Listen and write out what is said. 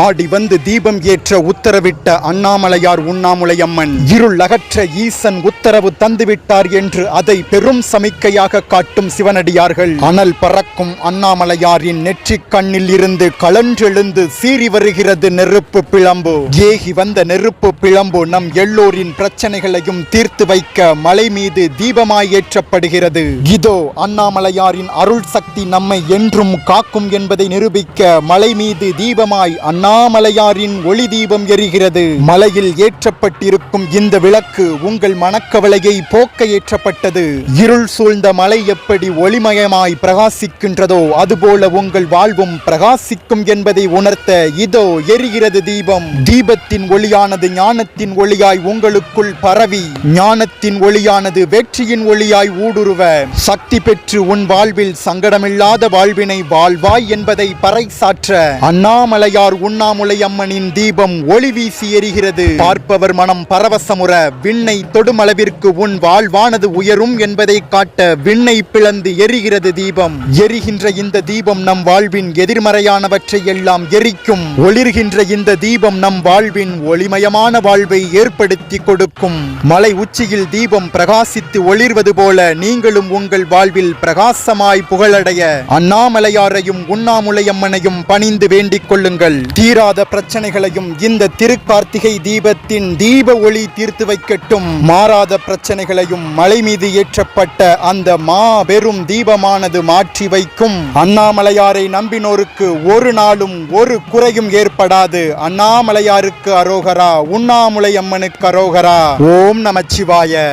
ஆடி வந்து தீபம் ஏற்ற உத்தரவிட்ட அண்ணாமலையார் உண்ணாமுலையம்மன். இருள் அகற்ற ஈசன் உத்தரவு தந்துவிட்டார் என்று அதை பெரும் சமிக்கையாக காட்டும் சிவனடியார்கள். அனல் பறக்கும் அண்ணாமலையாரின் நெற்றிக் கண்ணில் இருந்து களன்றெழுந்து சீறி வருகிறது நெருப்பு பிளம்பு. ஏகி வந்த நெருப்பு பிளம்பு நம் எல்லோரின் பிரச்சனைகளையும் தீர்த்து வைக்க மலை மீது தீபமாய் ஏற்றப்படுகிறது. இதோ அண்ணாமலையாரின் அருள் சக்தி நம்மை என்றும் காக்கும் என்பதை நிரூபிக்க மலை மீது தீபமாய் அண்ணா அண்ணாமலையாரின் ஒளி தீபம் எரிகிறது. மலையில் ஏற்றப்பட்டிருக்கும் இந்த விளக்கு உங்கள் மனக்கவலையை போக்க ஏற்றப்பட்டது. இருள் சூழ்ந்த மலை எப்படி ஒளிமயமாய் பிரகாசிக்கின்றதோ அதுபோல உங்கள் வாழ்வும் பிரகாசிக்கும் என்பதை உணர்த்த இதோ எரிகிறது தீபம். தீபத்தின் ஒளியானது ஞானத்தின் ஒளியாய் உங்களுக்குள் பரவி ஞானத்தின் ஒளியானது வெற்றியின் ஒளியாய் ஊடுருவ. சக்தி பெற்று உன் வாழ்வில் சங்கடமில்லாத வாழ்வினை வாழ்வாய் என்பதை பறைசாற்ற. அண்ணாமலையார் உண்ணாமுலை அம்மனின் தீபம் ஒளி வீசி எரிகிறது. பார்ப்பவர் மனம் பரவசமுற விண்ணை தொடுமளவிற்கு உன் வாழ்வானது உயரும் என்பதை காட்ட விண்ணை பிளந்து எரிகிறது தீபம். எரிகின்ற இந்த தீபம் நம் வாழ்வின் எதிர்மறையானவற்றை எல்லாம் எரிக்கும். ஒளிர்கின்ற இந்த தீபம் நம் வாழ்வின் ஒளிமயமான வாழ்வை ஏற்படுத்தி கொடுக்கும். மலை உச்சியில் தீபம் பிரகாசித்து ஒளிர்வது போல நீங்களும் உங்கள் வாழ்வில் பிரகாசமாய் புகழடைய அண்ணாமலையாரையும் உண்ணாமுலையம்மனையும் பணிந்து வேண்டிக் கொள்ளுங்கள். தீராத பிரச்சனைகளையும் இந்த திருக்கார்த்திகை தீபத்தின் தீப ஒளி தீர்த்து வைக்கட்டும். மாறாத பிரச்சனைகளையும் மலை மீது ஏற்றப்பட்ட அந்த மாபெரும் தீபமானது மாற்றி வைக்கும். அண்ணாமலையாரை நம்பினோருக்கு ஒரு நாளும் ஒரு குறையும் ஏற்படாது. அண்ணாமலையாருக்கு அரோகரா உண்ணாமுலை அம்மனுக்கு அரோகரா. ஓம் நமச்சிவாய.